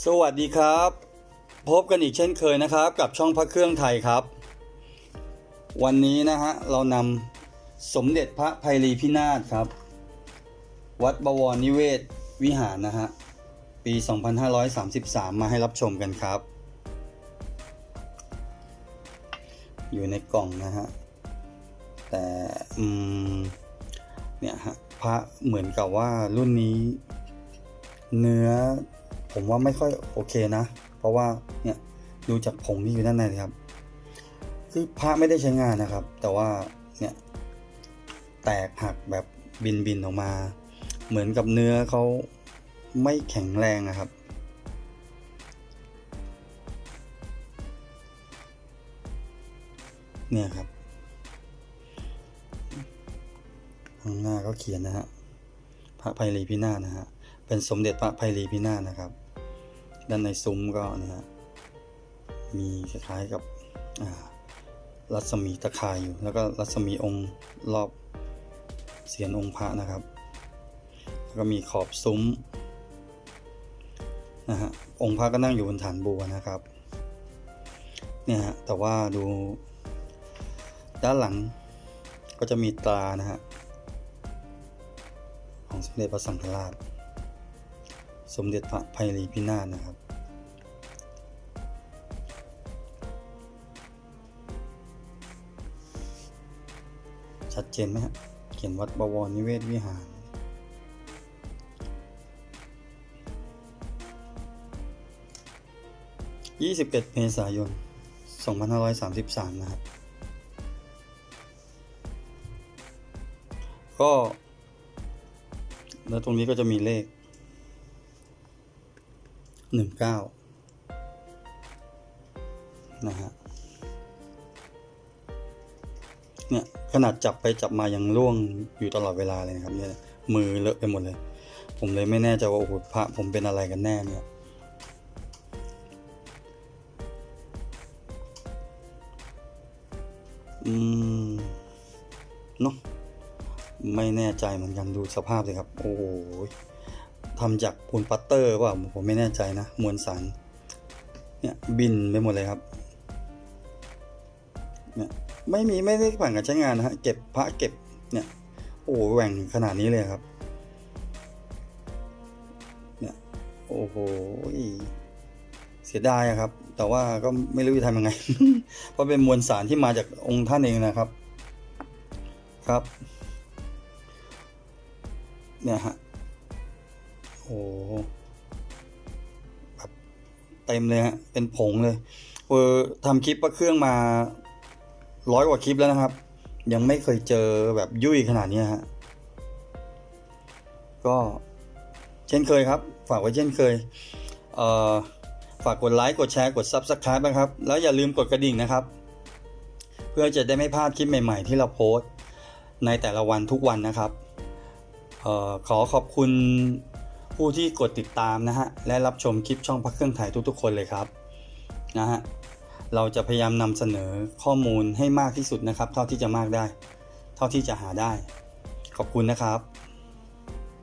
สวัสดีครับ พบกันอีกเช่นเคยนะครับ กับช่องพระเครื่องไทยครับ วันนี้นะฮะเรานำสมเด็จพระไพรีพินาศครับ วัดบวรนิเวศวิหารนะฮะปี 2533 มาให้รับชมกันครับ อยู่ในกล่องนะฮะแต่อืมเนี่ยฮะพระเหมือนกับว่ารุ่นนี้เนื้อ ผมว่าไม่ค่อยโอเคนะ เพราะว่าเนี่ยดูจากผงที่อยู่ด้านในครับ คือพระไม่ได้ใช้งานนะครับ แต่ว่าเนี่ยแตกหักแบบบินบินออกมา เหมือนกับเนื้อเขาไม่แข็งแรงนะครับ เนี่ยครับข้างหน้าก็เขียนนะฮะพระไพรีพินาศนะฮะเป็นสมเด็จพระไพรีพินาศนะครับ ด้านในซุ้มก็เนี่ยฮะมีคล้ายๆกับรัศมีตะข่ายอยู่ แล้วก็รัศมีองค์รอบเสียนองค์พระนะครับ แล้วก็มีขอบซุ้มนะฮะองค์พระก็นั่งอยู่บนฐานบัวนะครับเนี่ยฮะแต่ว่าดูด้านหลังก็จะมีตรานะฮะของสมเด็จพระสังฆราช สมเด็จพระไพรีพินาศนะครับ ชัดเจนไหมฮะเขียนวัดบวรนิเวศวิหาร21เจ็ดเมษายน2533นะครับ ก็ แล้วตรงนี้ก็จะมีเลข หนึ่งเก้านะฮะเนี่ยขนาดจับไปจับมายังร่วงอยู่ตลอดเวลาเลยนะครับเนี่ยมือเลอะไปหมดเลย ผมเลยไม่แน่ใจว่าโอ้โหพระผมเป็นอะไรกันแน่เนี่ยอืมเนาะไม่แน่ใจเหมือนกันดูสภาพเลยครับ โอ้โห ทำจากปูนปัตเตอร์ป่าผมไม่แน่ใจนะ มวลสารเนี่ยบินไปหมดเลยครับเนี่ยไม่มีไม่ได้ผ่านการใช้งานนะฮะเก็บพระเก็บเนี่ยโอ้แหว่งขนาดนี้เลยครับเนี่ยโอ้โหเสียดายอะครับ แต่ว่าก็ไม่รู้จะทำยังไง เพราะเป็นมวลสารที่มาจากองค์ท่านเองนะครับครับเนี่ยฮะ แบบเต็มเลยฮะ เป็นผงเลยเออทำคลิปประเครื่องมาร้อยกว่าคลิปแล้วนะครับ ยังไม่เคยเจอแบบยุ่ยขนาดนี้ฮะ ก็เช่นเคยครับ ฝากไว้เช่นเคย เอ่อฝากกดไลค์ กดแชร์ กด Subscribe นะครับ แล้วอย่าลืมกดกระดิ่งนะครับ เพื่อจะได้ไม่พลาดคลิปใหม่ๆ ที่เราโพสต์ในแต่ละวันทุกวันนะครับออขอขอบคุณ ผู้ที่กดติดตามนะฮะและรับชมคลิปช่องพักเครื่องถ่ายทุกๆ คนเลยครับนะฮะเราจะพยายามนำเสนอข้อมูลให้มากที่สุดนะครับ เท่าที่จะมากได้ เท่าที่จะหาได้ ขอบคุณนะครับ